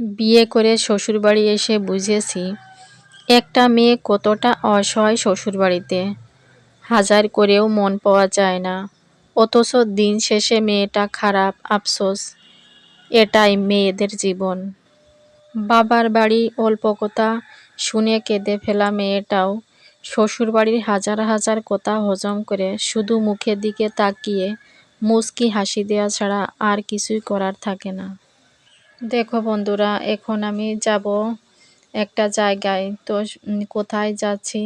বিয়ে করে শ্বশুরবাড়ি এসে বুঝেছি, একটা মেয়ে কতটা অসহায় শ্বশুরবাড়িতে। হাজার করেও মন পাওয়া যায় না। অথচ দিন শেষে মেয়েটা খারাপ, আফসোস। এটাই মেয়েদের জীবন। বাবার বাড়ি অল্প কথা শুনে কেঁদে ফেলা মেয়েটাও শ্বশুরবাড়ির হাজার হাজার কথা হজম করে শুধু মুখের দিকে তাকিয়ে মুচকি হাসি দেওয়া ছাড়া আর কিছুই করার থাকে না। দেখো বন্ধুরা, এখন আমি যাব একটা জায়গায়। তো কোথায় যাচ্ছি?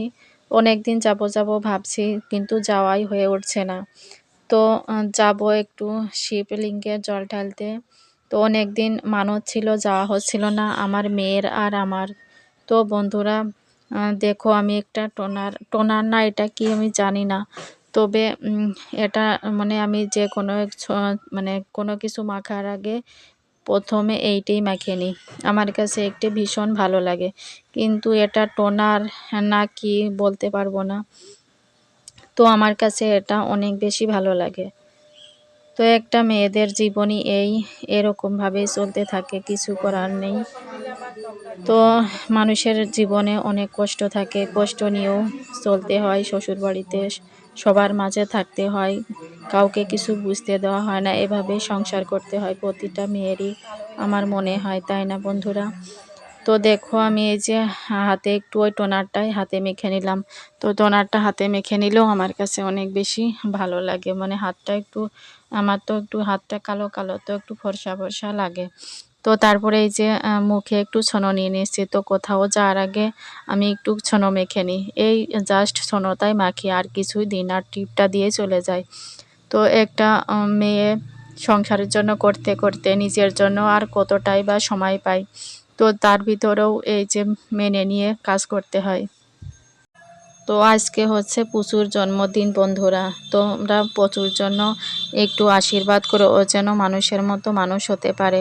অনেক দিন যাব যাব ভাবছি, কিন্তু যাওয়াই হয়ে উঠছে না। তো যাব একটু শিবলিঙ্গে জল ঢালতে। তো অনেক দিন মানত ছিল, যাওয়া হচ্ছিল না, আমার মেয়ের আর আমার। তো বন্ধুরা দেখো আমি একটা টোনার টোনার না, এটা কি আমি জানি না। তবে এটা মানে আমি যে কোনো মানে কোনো কিছু মাখার আগে প্রথমে এইটাই মাখিয়ে নিই। আমার কাছে একটি ভীষণ ভালো লাগে। কিন্তু এটা টোনার না কি বলতে পারব না। তো আমার কাছে এটা অনেক বেশি ভালো লাগে। তো একটা মেয়েদের জীবনই এই এরকমভাবেই চলতে থাকে, কিছু করার নেই। তো মানুষের জীবনে অনেক কষ্ট থাকে, কষ্ট নিয়েও চলতে হয়, শ্বশুরবাড়িতে সবার মাঝে থাকতে হয়। কাউকে কিছু বুঝতে দেওয়া হয় না। এভাবেই সংসার করতে হয় প্রতিটা মেয়েরই, আমার মনে হয়, তাই না বন্ধুরা? তো দেখো, আমি এই যে হাতে একটু ওই টোনারটাই হাতে মেখে নিলাম। তো টোনারটা হাতে মেখে নিলেও আমার কাছে অনেক বেশি ভালো লাগে। মানে হাতটা একটু, আমার তো একটু হাতটা কালো কালো, তো একটু ফর্সা ফর্সা লাগে। তো তারপরে এই যে মুখে একটু ছনো নিয়ে নিয়েছি। তো কোথাও যাওয়ার আগে আমি একটু ছনো মেখে নিই। এই জাস্ট ছনোটাই মাখি, আর কিছুই দিন আর টিপটা দিয়ে চলে যায় তো একটা মেয়ে সংসারের জন্য করতে করতে নিজের জন্য আর কতটাই বা সময় পায়। তো তার ভিতরেও এই যে মেনে নিয়ে কাজ করতে হয়। তো আজকে হচ্ছে প্রচুর জন্মদিন বন্ধুরা। তোমরা প্রচুর জন্য একটু আশীর্বাদ করো ও যেন মানুষের মতো মানুষ হতে পারে।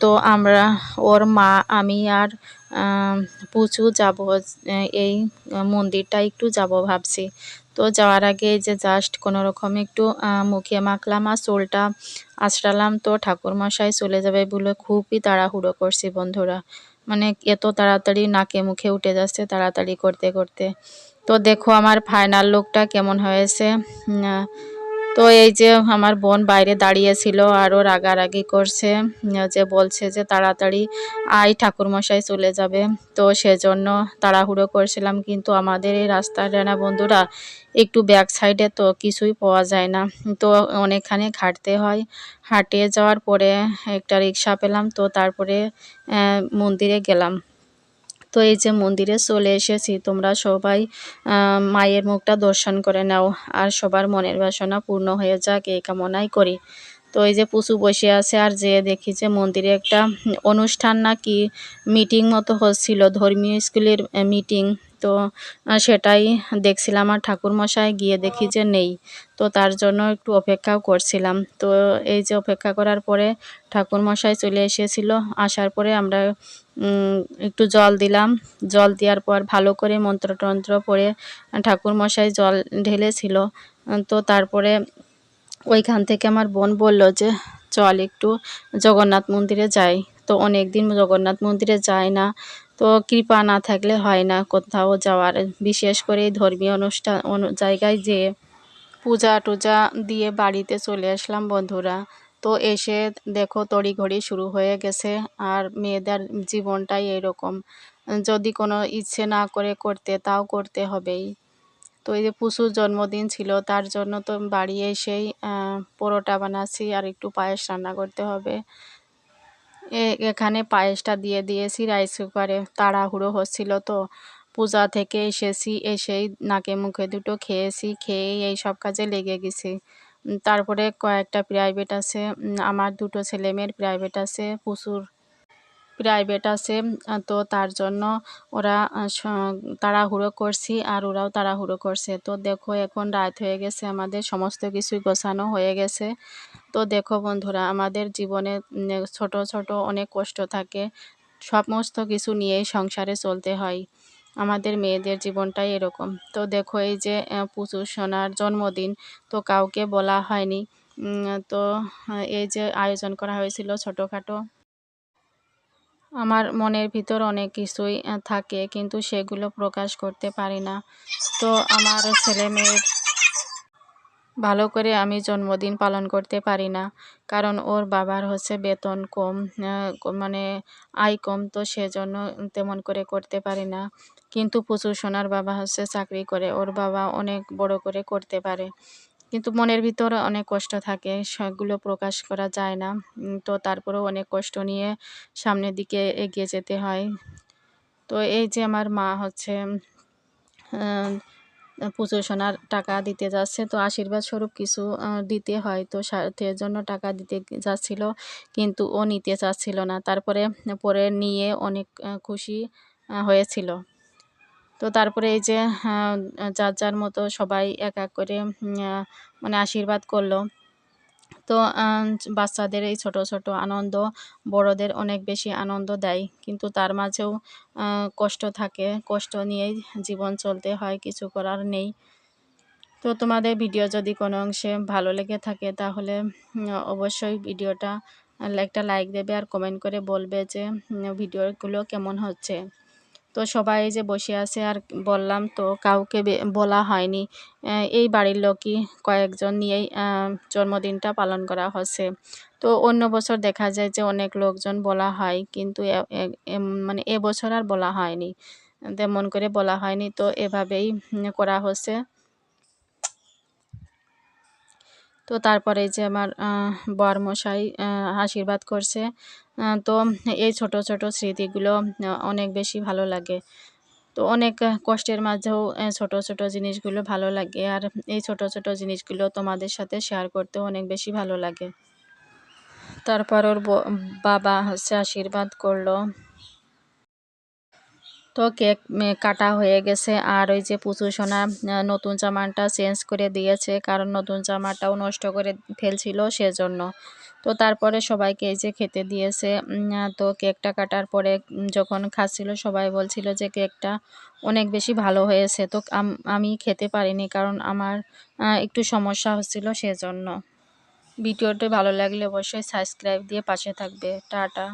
তো আমরা, ওর মা, আমি আর পুচু যাব এই মন্দিরটা একটু যাব ভাবছি। তো যাওয়ার আগে যে জাস্ট কোনো রকম একটু মুখে মাখলাম আর চুলটা আঁচড়ালাম তো ঠাকুরমশাই চলে যাবে বলে খুবই তাড়াহুড়ো করছি বন্ধুরা। মানে এত তাড়াতাড়ি নাকে মুখে উঠে যাচ্ছে তাড়াতাড়ি করতে করতে। তো দেখো আমার ফাইনাল লুকটা কেমন হয়েছে। তো এই যে আমার বোন বাইরে দাঁড়িয়েছিল আরও রাগারাগি করছে, যে বলছে যে তাড়াতাড়ি আই ঠাকুরমশাই চলে যাবে। তো সেজন্য তাড়াহুড়ো করছিলাম, কিন্তু আমাদের এই রাস্তার না বন্ধুরা একটু ব্যাক সাইডে তো কিছুই পাওয়া যায় না। তো অনেকখানি হাঁটতে হয়। হাঁটিয়ে যাওয়ার পরে একটা রিক্সা পেলাম, তো তারপরে মন্দিরে গেলাম। তো এই যে মন্দিরে চলে এসেছি, তোমরা সবাই মায়ের মুখটা দর্শন করে নাও আর সবার মনের বাসনা পূর্ণ হয়ে যাক, এই কামনাই করি। তো এই যে পুচু বসে আছে আর যে দেখি যে মন্দিরে একটা অনুষ্ঠান নাকি মিটিং মতো হচ্ছিল, ধর্মীয় স্কুলের মিটিং তো সেটাই দেখছিলাম আর ঠাকুরমশাই গিয়ে দেখি যে নেই। তো তার জন্য একটু অপেক্ষাও করছিলাম। তো এই যে অপেক্ষা করার পরে ঠাকুরমশাই চলে এসেছিল। আসার পরে আমরা একটু জল দিলাম। জল দেওয়ার পর ভালো করে মন্ত্রতন্ত্র পড়ে ঠাকুরমশাই জল ঢেলেছিল। তো তারপরে ওইখান থেকে আমার বোন বলল যে, চল একটু জগন্নাথ মন্দিরে যাই। তো অনেক দিন জগন্নাথ মন্দিরে যায় না। তো কৃপা না থাকলে হয় না কোথাও যাওয়ার। বিশেষ করে ধর্মীয় অনুষ্ঠান, অনু- জায়গায় যেয়ে পূজা টুজা দিয়ে বাড়িতে চলে আসলাম বন্ধুরা। তো এসে দেখো তড়িঘড়ি শুরু হয়ে গেছে আর মেয়েদের জীবনটাই এরকম। যদি কোনো ইচ্ছে না করে করতে, তাও করতে হবেই। তো এই যে পুচুর জন্মদিন ছিল, তার জন্য তো বাড়ি এসেই পরোটা বানাচ্ছি আর একটু পায়েস রান্না করতে হবে। এখানে পায়েসটা দিয়ে দিয়েছি রাইস কুকারে তাড়াহুড়ো হচ্ছিল তো। পূজা থেকে এসেছি, এসেই নাকে মুখে দুটো খেয়েছি, খেয়েই এই সব কাজে লেগে গেছি। তারপরে কয়েকটা প্রাইভেট আছে আমার দুটো ছেলেমেয়ের প্রাইভেট আছে, প্রচুর প্রাইভেট আছে, তো তার জন্য ওরা তাড়াহুড়ো করছি আর ওরাও তাড়াহুড়ো করছে। তো দেখো এখন রাত হয়ে গেছে, আমাদের সমস্ত কিছুই গোছানো হয়ে গেছে। তো দেখো বন্ধুরা, আমাদের জীবনে ছোট ছোট অনেক কষ্ট থাকে। সমস্ত কিছু নিয়েই সংসারে চলতে হয়। আমাদের মেয়েদের জীবনটাই এরকম। তো দেখো এই যে পুচু সোনার জন্মদিন, তো কাউকে বলা হয়নি। তো এই যে আয়োজন করা হয়েছিল ছোটোখাটো আমার মনের ভিতর অনেক কিছুই থাকে কিন্তু সেগুলো প্রকাশ করতে পারি না। তো আমার ছেলে মেয়ের ভালো করে আমি জন্মদিন পালন করতে পারি না, কারণ ওর বাবার হচ্ছে বেতন কম মানে আয় কম, তো সেজন্য তেমন করে করতে পারি না। কিন্তু প্রচুর সোনার বাবা হচ্ছে চাকরি করে, ওর বাবা অনেক বড় করে করতে পারে। কিন্তু মনের ভিতর অনেক কষ্ট থাকে সেগুলো প্রকাশ করা যায় না। তো তারপরেও অনেক কষ্ট নিয়ে সামনের দিকে এগিয়ে যেতে হয়। তো এই যে আমার মা হচ্ছে পুজো সোনার টাকা দিতে যাচ্ছে, তো আশীর্বাদ স্বরূপ কিছু দিতে হয়। তো সাথের জন্য টাকা দিতে যাচ্ছিল, কিন্তু ও নিতে চাচ্ছিল না। তারপরে পরে নিয়ে অনেক খুশি হয়েছিল। তো তারপরে এই যে আহ, যার যার মতো সবাই এক এক করে মানে আশীর্বাদ করল। তো বাচ্চাদের এই ছোট ছোট আনন্দ বড়দের অনেক বেশি আনন্দ দেয়। কিন্তু তার মাঝেও কষ্ট থাকে। কষ্ট নিয়েই জীবন চলতে হয় কিছু করার নেই। তো তোমাদের ভিডিও যদি কোনো অংশে ভালো লেগে থাকে তাহলে অবশ্যই ভিডিওটা একটা লাইক দেবে আর কমেন্ট করে বলবে যে ভিডিওগুলো কেমন হচ্ছে। তো সবাই যে বসে আছে আর বললাম তো কাউকে বলা হয়নি। এই বাড়ির লোকই কয়েকজন নিয়েই জন্মদিনটা পালন করা হচ্ছে। তো অন্য বছর দেখা যায় যে অনেক লোকজন বলা হয় কিন্তু মানে এবছর আর বলা হয়নি। তেমন করে বলা হয়নি তো এভাবেই করা হচ্ছে। তো তারপরে যে আমার আহ, বরমশাই আশীর্বাদ করছে তো এই ছোট ছোট স্মৃতিগুলো অনেক বেশি ভালো লাগে। তো অনেক কষ্টের মাঝেও ছোট ছোট জিনিসগুলো ভালো লাগে। আর এই ছোট ছোট জিনিসগুলো তোমাদের সাথে শেয়ার করতেও অনেক বেশি ভালো লাগে। তারপর ওর বাবা হচ্ছে আশীর্বাদ করল। তো কেক কাটা হয়ে গেছে। আর ওই যে পুচু সোনা নতুন জামাটা চেঞ্জ করে দিয়েছে, কারণ নতুন জামাটাও নষ্ট করে ফেলছিল সেজন্য। তো তারপরে সবাইকে এই যে খেতে দিয়েছে। তো কেকটা কাটার পরে যখন খাচ্ছিল, সবাই বলছিল যে কেকটা অনেক বেশি ভালো হয়েছে। তো আমি খেতে পারিনি, কারণ আমার একটু সমস্যা হচ্ছিল সেজন্য। ভিডিওটি ভালো লাগলে অবশ্যই সাবস্ক্রাইব দিয়ে পাশে থাকবে। টাটা।